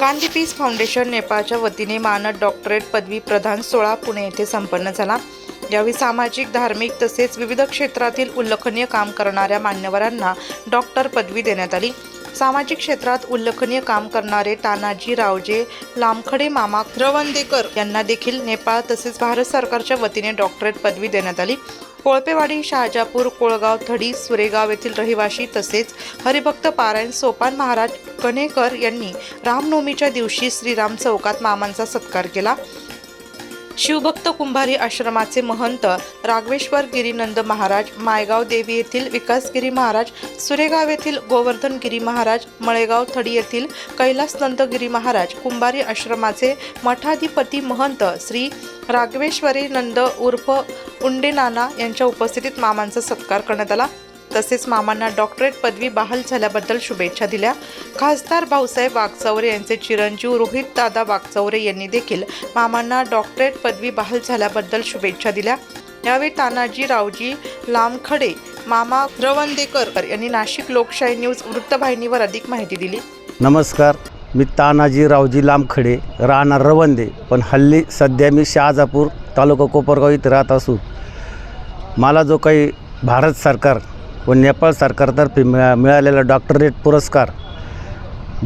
Gandhi peace foundation नेपाळच्या वतीने मानद डॉक्टरेट पदवी प्रधान सोहळा पुणे येथे संपन्न झाला. यावेळी सामाजिक धार्मिक तसेच विविध क्षेत्रातील उल्लेखनीय काम करणाऱ्या मान्यवरांना डॉक्टर पदवी देण्यात आली. सामाजिक क्षेत्रात उल्लेखनीय काम करणारे तानाजी रावजे लामखडे मामा रवंदेकर यांना देखील नेपाळ तसेच भारत सरकारच्या वतीने डॉक्टरेट पदवी देण्यात आली. कोळपेवाडी शहाजापूर कोळगाव थडी सुरेगाव येथील रहिवाशी तसेच हरिभक्त पारायण सोपान महाराज कणेकर यांनी रामनवमीच्या दिवशी श्रीराम चौकात मामांचा सत्कार केला. शिवभक्त कुंभारी आश्रमाचे महंत राघवेश्वर गिरीनंद महाराज मायगाव देवी येथील विकासगिरी महाराज सुरेगाव येथील गोवर्धन गिरी महाराज मळेगाव थडी येथील कैलासनंदगिरी महाराज कुंभारी आश्रमाचे मठाधिपती महंत श्री राघवेश्वरी नंद उर्फ उंडेनाना यांच्या उपस्थितीत मामांचा सत्कार करण्यात आला. तसेच मामांना डॉक्टरेट पदवी बहाल झाल्याबद्दल शुभेच्छा दिल्या. खासदार भाऊसाहेब वागचौरे यांचे चिरंजीव रोहित दादा वागचौरे यांनी देखील मामांना डॉक्टरेट पदवी बहाल झाल्याबद्दल शुभेच्छा दिल्या. यावेळी तानाजी रावजी लामखडे मामा रवंदेकर यांनी नाशिक लोकशाही न्यूज वृत्तवाहिनीवर अधिक माहिती दिली. नमस्कार मी तानाजी रावजी लांबखडे राहणार रवंदे पण हल्ली सध्या मी शहाजापूर तालुका कोपरगाव इथे राहत असून. मला जो काही भारत सरकार व नेपाळ सरकारतर्फे मिळा मिळालेला डॉक्टरेट पुरस्कार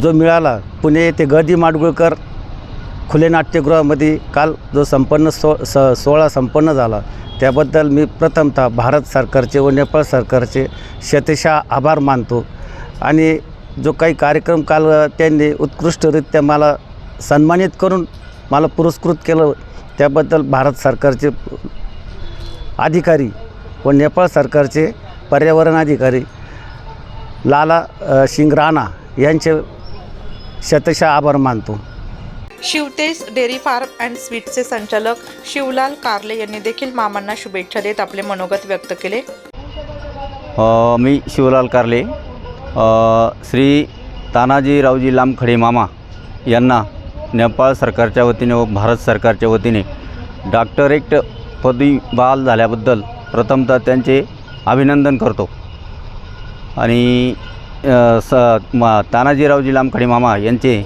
जो मिळाला पुणे येथे गदी माडगुळकर खुले नाट्यगृहामध्ये काल जो संपन्न सो स सोहळा संपन्न झाला त्याबद्दल मी प्रथमतः भारत सरकारचे व नेपाळ सरकारचे शतशा आभार मानतो. आणि जो काही कार्यक्रम काल त्यांनी उत्कृष्टरित्या मला सन्मानित करून मला पुरस्कृत केलं त्याबद्दल भारत सरकारचे अधिकारी व नेपाळ सरकारचे पर्यावरण अधिकारी लाला सिंग राणा यांचे शतशः आभार मानतो. शिवतेज डेअरी फार्म अँड स्वीटचे संचालक शिवलाल कारले यांनी देखील मामांना शुभेच्छा देत आपले मनोगत व्यक्त केले. अ, मी शिवलाल कारले. अ, श्री तानाजी रावजी लामखडे मामा यांना नेपाळ सरकारच्या वतीने व भारत सरकारच्या वतीने डॉक्टरेट पदवी बहाल झाल्याबद्दल प्रथमतः त्यांचे अभिनंदन करतो. आणि स तानाजीरावजी लामखडे मामा यांचे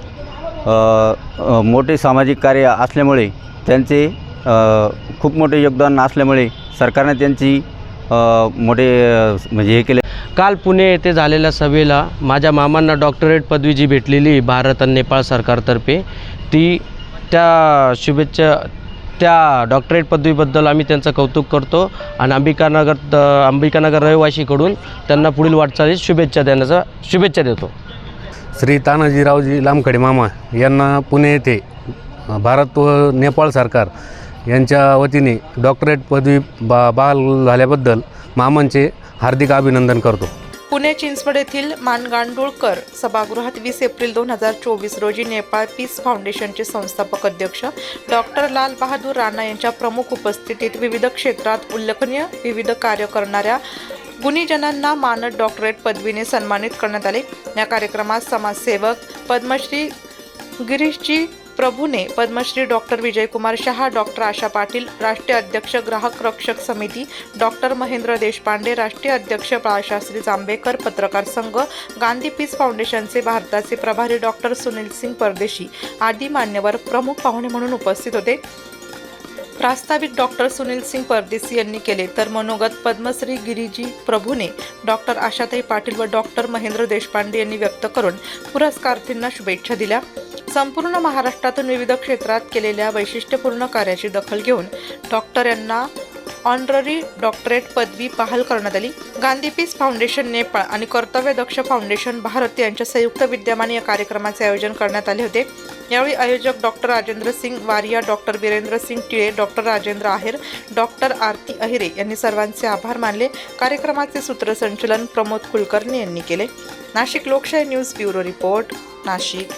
मोठे सामाजिक कार्य असल्यामुळे त्यांचे खूप मोठे योगदान असल्यामुळे सरकारने त्यांची मोठे म्हणजे हे केले. काल पुणे येथे झालेल्या सभेला माझ्या मामांना डॉक्टरेट पदवी जी भेटलेली भारत आणि नेपाळ सरकारतर्फे. ती त्या शुभेच्छा त्या डॉक्टरेट पदवीबद्दल आम्ही त्यांचं कौतुक करतो. आणि अंबिकानगर अंबिकानगर रहिवाशीकडून त्यांना पुढील वाटचालीस शुभेच्छा देण्याचा शुभेच्छा देतो. श्री तानाजीरावजी लामखडे मामा यांना पुणे येथे भारत व नेपाळ सरकार यांच्या वतीने डॉक्टरेट पदवी बा बाल झाल्याबद्दल मामांचे हार्दिक अभिनंदन करतो. पुणे चिंचवड येथील मानगांडुळकर सभागृहात वीस एप्रिल दोन हजार चोवीस रोजी नेपाळ पीस फाउंडेशनचे संस्थापक अध्यक्ष डॉक्टर लाल बहादूर राणा यांच्या प्रमुख उपस्थितीत विविध क्षेत्रात उल्लेखनीय विविध कार्य करणाऱ्या गुणीजनांना मानद डॉक्टरेट पदवीने सन्मानित करण्यात आले. या कार्यक्रमात समाजसेवक पद्मश्री गिरीशजी प्रभूने पद्मश्री डॉक्टर विजयकुमार शहा डॉक्टर आशा पाटील राष्ट्रीय अध्यक्ष ग्राहक रक्षक समिती डॉक्टर महेंद्र देशपांडे राष्ट्रीय अध्यक्ष बाळशास्त्री जांभेकर पत्रकार संघ गांधी पीस फाउंडेशनचे भारताचे प्रभारी डॉक्टर सुनील सिंग परदेशी आदी मान्यवर प्रमुख पाहुणे म्हणून उपस्थित होते. प्रास्ताविक डॉक्टर सुनील सिंग परदेसी यांनी केले तर मनोगत पद्मश्री गिरीजी प्रभूने डॉक्टर आशाताई पाटील व डॉक्टर महेंद्र देशपांडे यांनी व्यक्त करून पुरस्कारार्थींना शुभेच्छा दिल्या. संपूर्ण महाराष्ट्रातून विविध क्षेत्रात केलेल्या वैशिष्ट्यपूर्ण कार्याची दखल घेऊन डॉक्टर यांना ऑनररी डॉक्टरेट पदवी बहाल करण्यात आली. गांधी पीस फाउंडेशन नेपाळ आणि कर्तव्यदक्ष फाउंडेशन भारत यांच्या संयुक्त विद्यमाने या कार्यक्रमाचे आयोजन करण्यात आले होते. यावेळी आयोजक doctor Rajendra Singh Waria doctor Virendra Singh Tile doctor Rajendra Aher doctor Aarti Ahire यांनी सर्वांचे आभार मानले. कार्यक्रमाचे सूत्रसंचलन प्रमोद कुलकर्णी यांनी केले. नाशिक लोकशाही न्यूज ब्युरो रिपोर्ट नाशिक.